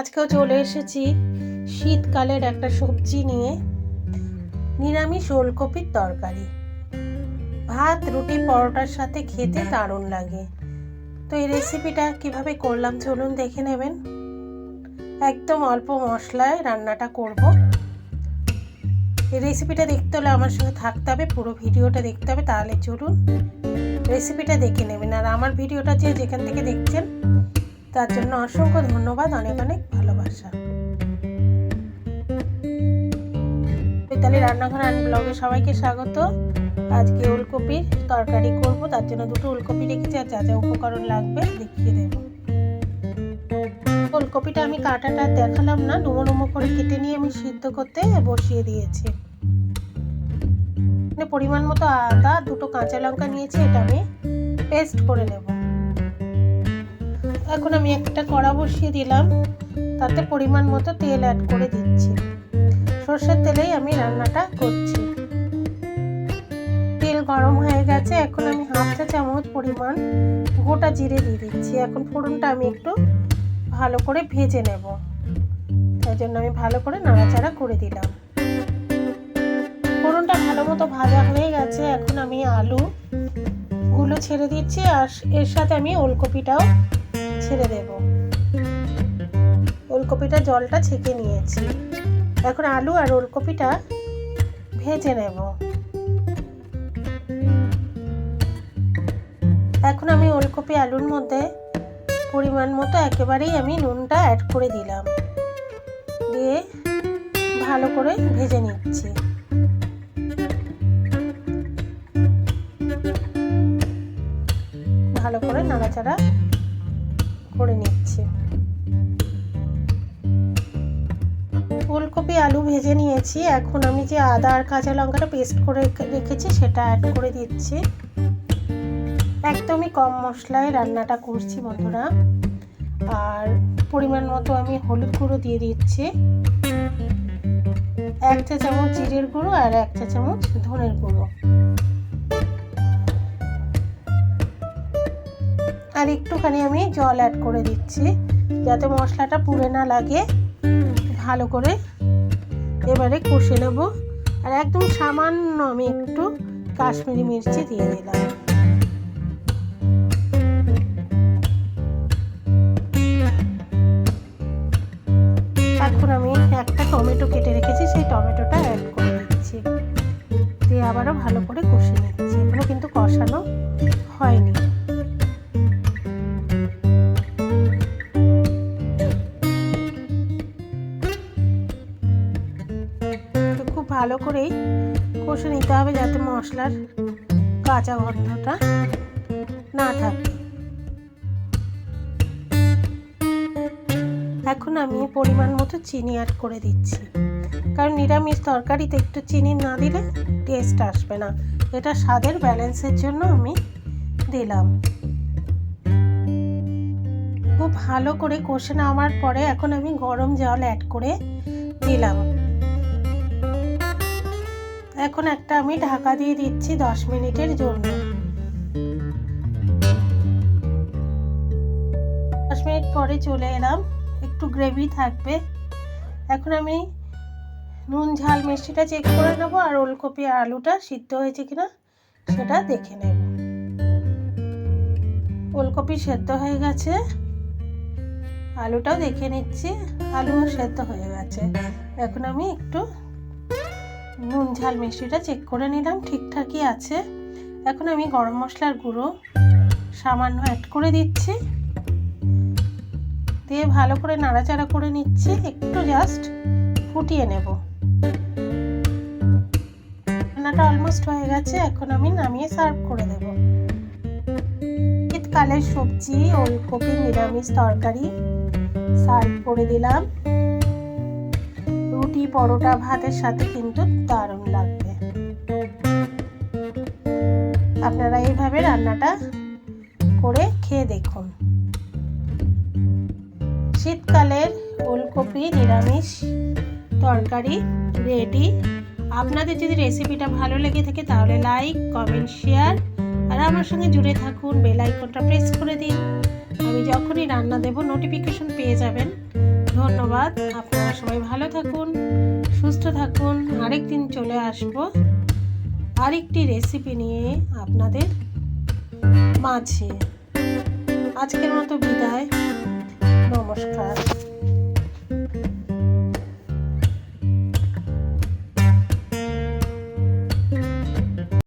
আজকেও চলে এসেছি শীতকালের একটা সবজি নিয়ে। নিরামিষ ওলকপির তরকারি। ভাত, রুটি, পরোটার সাথে খেতে দারুণ লাগে। তো এই রেসিপিটা কীভাবে করলাম চলুন দেখে নেবেন। একদম অল্প মশলায় রান্নাটা করব। এই রেসিপিটা দেখতে হলে আমার সঙ্গে থাকতে হবে, পুরো ভিডিওটা দেখতে হবে, তাহলে চলুন রেসিপিটা দেখে নেবেন। আর আমার ভিডিওটা যে যেখান থেকে দেখছেন তার জন্য অসংখ্য ধন্যবাদ, অনেক অনেক ভালোবাসা। চৈতালি রান্নাঘর আন ব্লগে সবাইকে স্বাগত। আজকে ওলকপির তরকারি করব, তার জন্য দুটো ওলকপি রেখেছি আর যা যা উপকরণ লাগবে দেখিয়ে দেব। ওলকপিটা আমি কাটাটা দেখালাম না, ডুমো ডুমো করে কেটে নিয়ে আমি সিদ্ধ করতে বসিয়ে দিয়েছি। এখানে পরিমাণ মতো আদা, দুটো কাঁচা লঙ্কা নিয়েছি, এটা আমি পেস্ট করে নেব। এখন আমি একটা কড়া বসিয়ে দিলাম। তাতে পরিমাণ মতো তেল অ্যাড করে দিচ্ছি। সর্ষের তেলেই আমি রান্নাটা করছি। তেল গরম হয়ে গেছে, এখন আমি হাফ চা চামচ পরিমাণ গোটা জিরে দিয়ে দিচ্ছি। এখন ফোড়নটা আমি একটু ভালো করে ভেজে নেব। তাই জন্য আমি ভালো করে নাড়াচাড়া করে দিলাম। ফোড়নটা ভালো মতো ভাজা হয়ে গেছে। এখন আমি আলু গুলো ছেড়ে দিচ্ছি। আর এর সাথে আমি ওলকপিটাও ছেড়ে দেব। ওলকপিটা জলটা ছেঁকে নিয়েছি। এখন আলু আর ওলকপিটা ভেজে নেব। এখন আমি ওলকপি আলুর মধ্যে পরিমাণ মতো একেবারেই আমি নুনটা অ্যাড করে দিলাম। দিয়ে ভালো করে ভেজে নিচ্ছি। ভালো করে নাড়াচাড়া আলু ভেজে নিয়েছি। এখন আমি যে আদা আর কাঁচা লঙ্কাটা পেস্ট করে রেখেছি, সেটা অ্যাড করে দিচ্ছি। একদমই কম মশলায় রান্নাটা করছি বন্ধুরা। আর পরিমাণ মতো আমি হলুদ গুঁড়ো দিয়ে দিচ্ছি। এক চা চামচ জিরের গুঁড়ো আর এক চা চামচ ধনের গুঁড়ো। আর একটুখানি আমি জল অ্যাড করে দিচ্ছি, যাতে মশলাটা পুড়ে না লাগে। ভালো করে এবারে কষে নেব। আর একদম সামান্য আমি একটু কাশ্মীরি মির্চি দিয়ে দিলাম। এখন আমি একটা টমেটো কেটে রেখেছি, সেই টমেটোটা অ্যাড করে দিচ্ছি দিয়ে আবারও ভালো করে কষে নিচ্ছি। এগুলো কিন্তু কষানো ভালো করেই কষে নিতে হবে যাতে মশলার কাঁচা গন্ধটা না থাকে। এখন আমি পরিমাণ মতো চিনি অ্যাড করে দিচ্ছি। কারণ নিরামিষ তরকারিতে একটু চিনি না দিলে টেস্ট আসবে না। এটা স্বাদের ব্যালেন্সের জন্য আমি দিলাম। খুব ভালো করে কষে নেওয়ার পরে এখন আমি গরম জল অ্যাড করে দিলাম। এখন একটা আমি ঢাকা দিয়ে দিচ্ছি দশ মিনিটের জন্য। দশ মিনিট পরে চলে এলাম, একটু গ্রেভি থাকবে। এখন আমি নুন, ঝাল, মিষ্টিটা চেক করে নেব আর ওলকপি আর আলুটা সিদ্ধ হয়েছে কিনা সেটা দেখে নেব। ওলকপি সেদ্ধ হয়ে গেছে, আলুটাও দেখে নিচ্ছি, আলুও সেদ্ধ হয়ে গেছে। এখন আমি একটু নুন, ঝাল, মিষ্টিটা চেক করে নিলাম, ঠিকঠাকই আছে। এখন আমি গরম মশলার গুঁড়ো সামান্য অ্যাড করে দিচ্ছি। দিয়ে ভালো করে নাড়াচাড়া করে নিচ্ছি, একটু জাস্ট ফুটিয়ে নেব। রান্নাটা অলমোস্ট হয়ে গেছে, এখন আমি নামিয়ে সার্ভ করে দেব। শীতকালের সবজি, ওলকপি, নিরামিষ তরকারি সার্ভ করে দিলাম। রুটি, পরোটা, ভাতের সাথে কিন্তু দারুণ লাগবে। আপনারা এইভাবে রান্নাটা করে খেয়ে দেখুন। শীতকালের ওলকপি, নিরামিষ তরকারি রেডি। আপনাদের যদি রেসিপিটা ভালো লেগে থাকে তাহলে লাইক, কমেন্ট, শেয়ার আর আমার সঙ্গে জুড়ে থাকুন। বেল আইকনটা প্রেস করে দিন। আমি যখনই রান্না দেব, নোটিফিকেশন পেয়ে যাবেন। ধন্যবাদ। আপনারা সবাই ভালো থাকুন, সুস্থ থাকুন। আরেকদিন চলে আসব আরেকটি রেসিপি নিয়ে আপনাদের মাঝে। আজকের মতো বিদায়। নমস্কার।